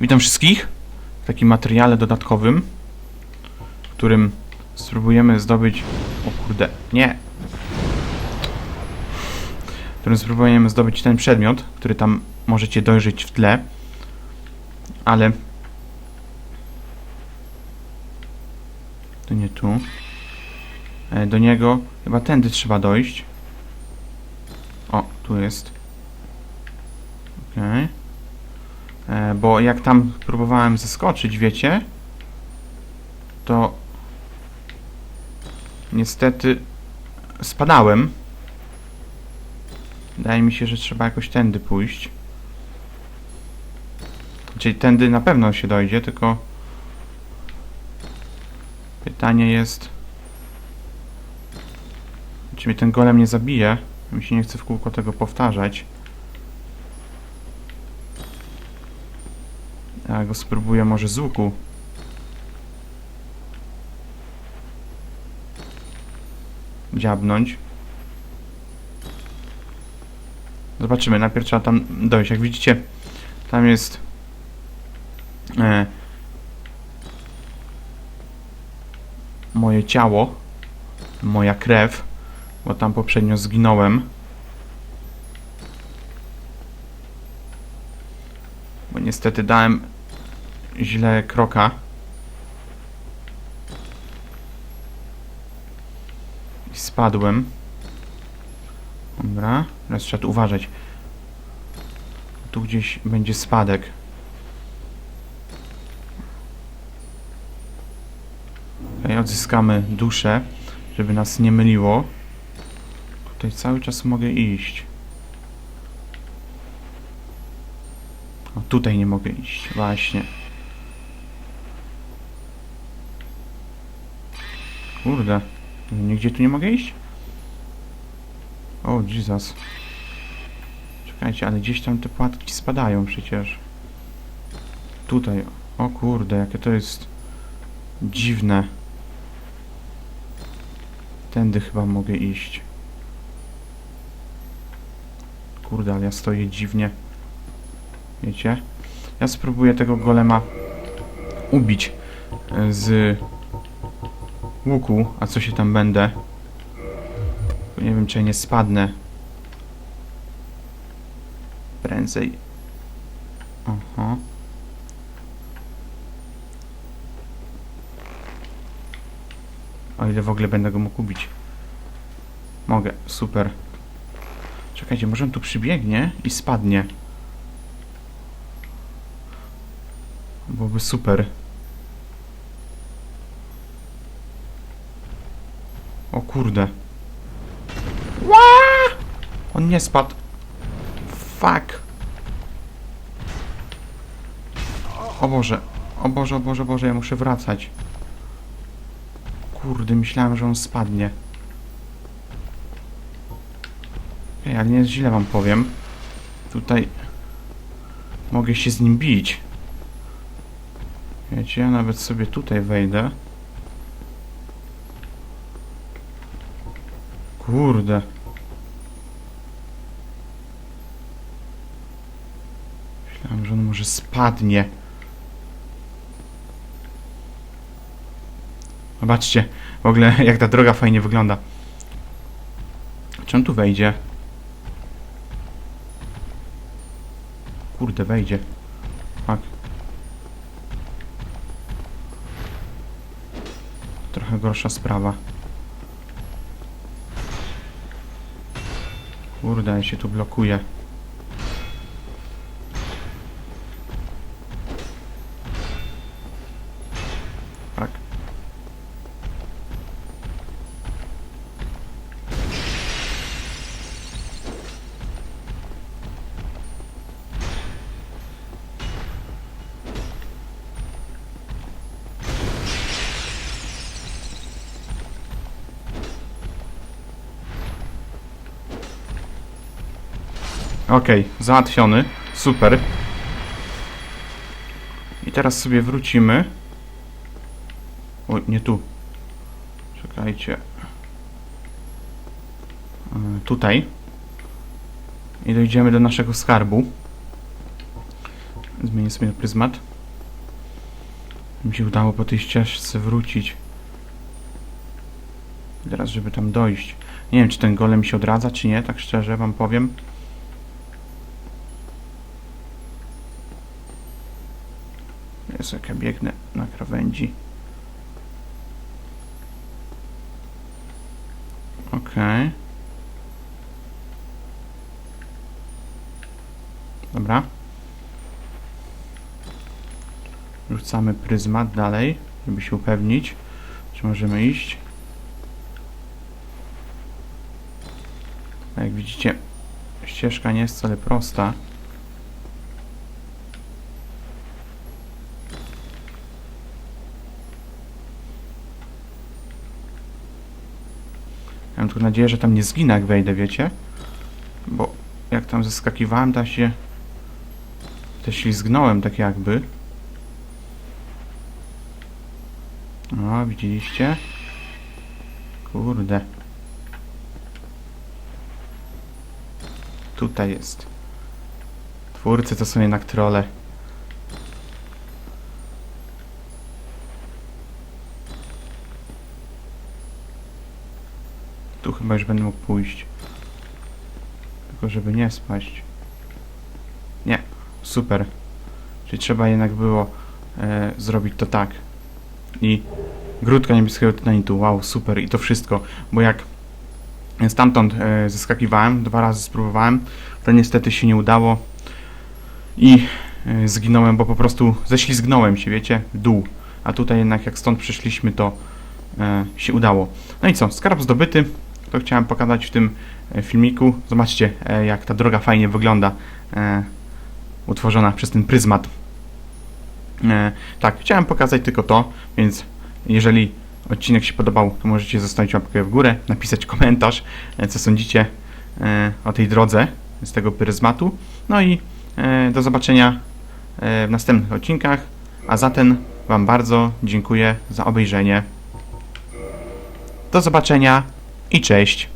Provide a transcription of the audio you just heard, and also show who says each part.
Speaker 1: Witam wszystkich w takim materiale dodatkowym, którym spróbujemy zdobyć... O kurde, nie! W którym spróbujemy zdobyć ten przedmiot, który tam możecie dojrzeć w tle, ale... To nie tu. E, Do niego chyba tędy trzeba dojść. O, tu jest. Okej. E, Bo jak tam próbowałem zeskoczyć, wiecie, to niestety spadałem. Wydaje mi się, że trzeba jakoś tędy pójść. Czyli tędy na pewno się dojdzie, tylko pytanie jest, czy mnie ten golem nie zabije. Mi się nie chce w kółko tego powtarzać. Ja go spróbuję może z łuku. Dziabnąć. Zobaczymy. Najpierw trzeba tam dojść. Jak widzicie, tam jest e, moje ciało, moja krew, bo tam poprzednio zginąłem. Bo niestety dałem źle kroka. I spadłem. Dobra, teraz trzeba tu uważać. Tu gdzieś będzie spadek. Okej, odzyskamy duszę, żeby nas nie myliło. Tutaj cały czas mogę iść. O, tutaj nie mogę iść, właśnie. Kurde, nigdzie tu nie mogę iść? O, Jesus. Czekajcie, ale gdzieś tam te płatki spadają przecież. Tutaj, o kurde, jakie to jest dziwne. Tędy chyba mogę iść. Kurde, ale ja stoję dziwnie. Wiecie? Ja spróbuję tego golema ubić e, z łuku, a co się tam będę. Nie wiem, czy ja nie spadnę. Prędzej. Oho. O ile w ogóle będę go mógł ubić. Mogę, super. Czekajcie, może on tu przybiegnie i spadnie. Byłoby super. Kurde. Ła! On nie spadł. Fuck. O Boże. O Boże, o Boże, Boże, ja muszę wracać. Kurde, myślałem, że on spadnie. Ej, ale nie jest źle wam powiem. Tutaj mogę się z nim bić. Wiecie, ja nawet sobie tutaj wejdę. Kurde. Myślałem, że on może spadnie. Zobaczcie, w ogóle jak ta droga fajnie wygląda. Czy on tu wejdzie? Kurde, wejdzie. Fuck. Trochę gorsza sprawa. Kurde, się tu blokuje. Okej, załatwiony. Super. I teraz sobie wrócimy. O, nie tu. Czekajcie. E, Tutaj. I dojdziemy do naszego skarbu. Zmienię sobie pryzmat. Mi się udało po tej ścieżce wrócić. Teraz, żeby tam dojść. Nie wiem, czy ten golem się odradza, czy nie, tak szczerze wam powiem. Jest jak ja biegnę na krawędzi. Okej. Dobra. Rzucamy pryzmat dalej, żeby się upewnić, czy możemy iść. A jak widzicie, ścieżka nie jest wcale prosta. Ja mam tylko nadzieję, że tam nie zginę, jak wejdę, wiecie? Bo jak tam zeskakiwałem, tam się... Też ślizgnąłem tak jakby. O, widzieliście? Kurde. Tutaj jest. Twórcy to są jednak trole. Tu chyba już będę mógł pójść. Tylko żeby nie spaść. Nie, super. Czyli trzeba jednak było e, zrobić to tak. I grudka niebieskiego tytanitu, wow, super. I to wszystko, bo jak stamtąd e, zeskakiwałem, dwa razy spróbowałem, to niestety się nie udało. I e, zginąłem, bo po prostu ześlizgnąłem się, wiecie, w dół. A tutaj jednak jak stąd przyszliśmy, to e, się udało. No i co, skarb zdobyty. To chciałem pokazać w tym e, filmiku. Zobaczcie, e, jak ta droga fajnie wygląda. E, utworzona przez ten pryzmat. Tak, chciałem pokazać tylko to, więc jeżeli odcinek się podobał, to możecie zostawić łapkę w górę, napisać komentarz, co sądzicie o tej drodze z tego pryzmatu. No i do zobaczenia w następnych odcinkach. A zatem Wam bardzo dziękuję za obejrzenie. Do zobaczenia i cześć.